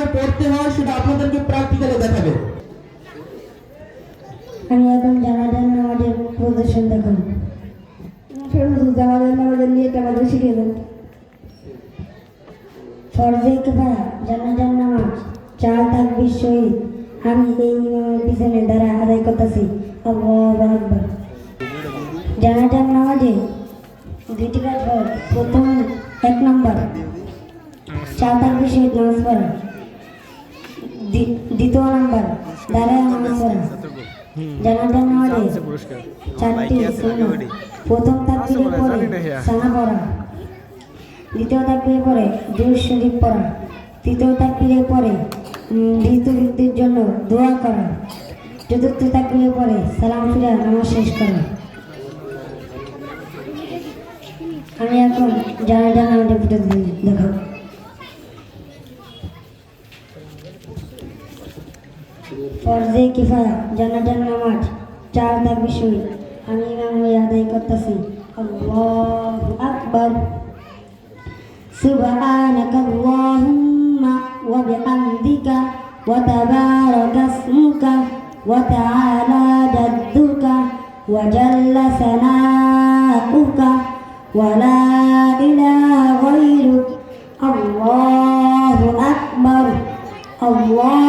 কীভাবে পড়তে হয় সেটা আপনাদেরকে প্র্যাকটিক্যালে দেখাবে। আমি এখন জানাজান নামাজের প্রদর্শন দেখাবো। জানাজান নামাজের নিয়ে আমাদের শিখিয়ে দেন ফরজে কিফায়া জানাজান নামাজ, চার তাকবীর শহীদ। আমি এই ইমামের পিছনে দ্বারা আদায় করতেছি। আল্লাহু জানাজান নামাজে দুইটি কাজ প্রথম এক নম্বর, চার তাকবীর শহীদ নামাজ পড়া। দ্বিতীয় নাম্বার নামাজ পড়া জানাজান নামাজে চারটি সুন্নাত প্রথম তাকবীরে পরে সানা পড়া। দ্বিতীয় তাকবীরে পরে দুরূদ শরীফ পড়া। তৃতীয় তাকবীরে পরে মৃত ব্যক্তির জন্য দোয়া করা। চতুর্থ তাকবীরে পরে সালাম ফিরা নামাজ শেষ করা। আমি এখন জানাজান নামাজের ফুটে দেখাবো ফরজে কিফায়া জানাজান নামাজ চার তাকবীর শহীদ আমি ইমাম হয়ে আদায় করতেছি আল্লাহু আকবার سبحانك اللهم وبحمدك وتبارك اسمك وتعالى جدك وجل ثناؤك ولا إله غيرك الله أكبر اللهم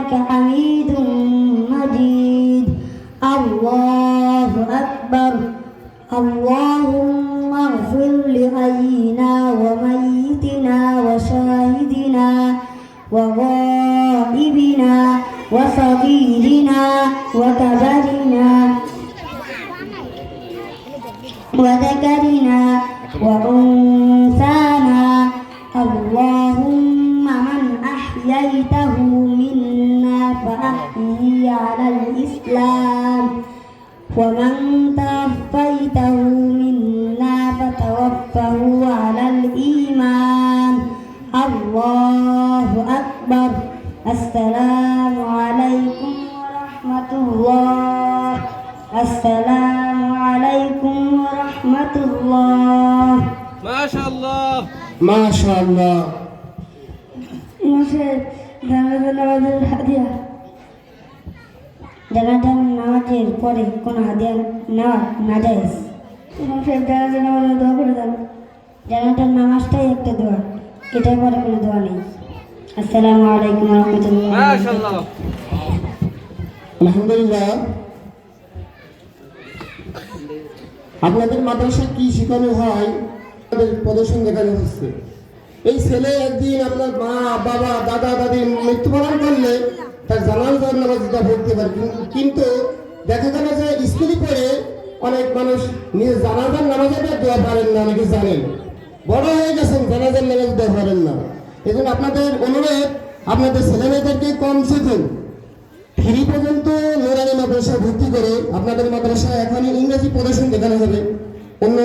إنك حميد مجيد. الله أكبر. اللهم اغفر لحينا وميتنا وشاهدنا وغائبنا وصغيرنا وكبرنا وذكرنا وأنثانا. اللهم من أحييته تحيي على الإسلام. ومن توفيته منا فتوفه على الإيمان. الله أكبر. السلام عليكم ورحمة الله. السلام عليكم ورحمة الله. ما شاء الله. ما شاء الله. ما شاء الله জানাজান নামাজের পরে কোনো হাদিয়া নেওয়া না যায় মানুষের জানাজান নামাজের দোয়া করে দেন জানাজান নামাজটাই একটা দোয়া এটার পরে কোনো দোয়া নেই। আসসালামু আলাইকুম রহমতুল্লাহ। আলহামদুলিল্লাহ। আপনাদের মাদ্রাসা কি শেখানো হয় আপনাদের প্রদর্শন দেখানো হচ্ছে। এই ছেলে একদিন আপনার মা বাবা দাদা দাদি মৃত্যুবরণ করলে তার নামাজটা পড়তে পারে কিন্তু দেখা গেল যে স্কুলে পড়ে অনেক মানুষ নিজের জানাজার নামাজটা দেওয়া পারেন না, অনেকে জানেন। বড় হয়ে গেছেন, জানাজার নামাজ দেওয়া পারেন না। এবং আপনাদের অনুরোধ, আপনাদের ছেলেমেয়েদেরকে কম শেখুন। ফ্রি পর্যন্ত নোরানি মাদ্রাসায় ভর্তি করে আপনাদের মাদ্রাসায় এখন ইংরেজি প্রদর্শন দেখানো হবে। অন্য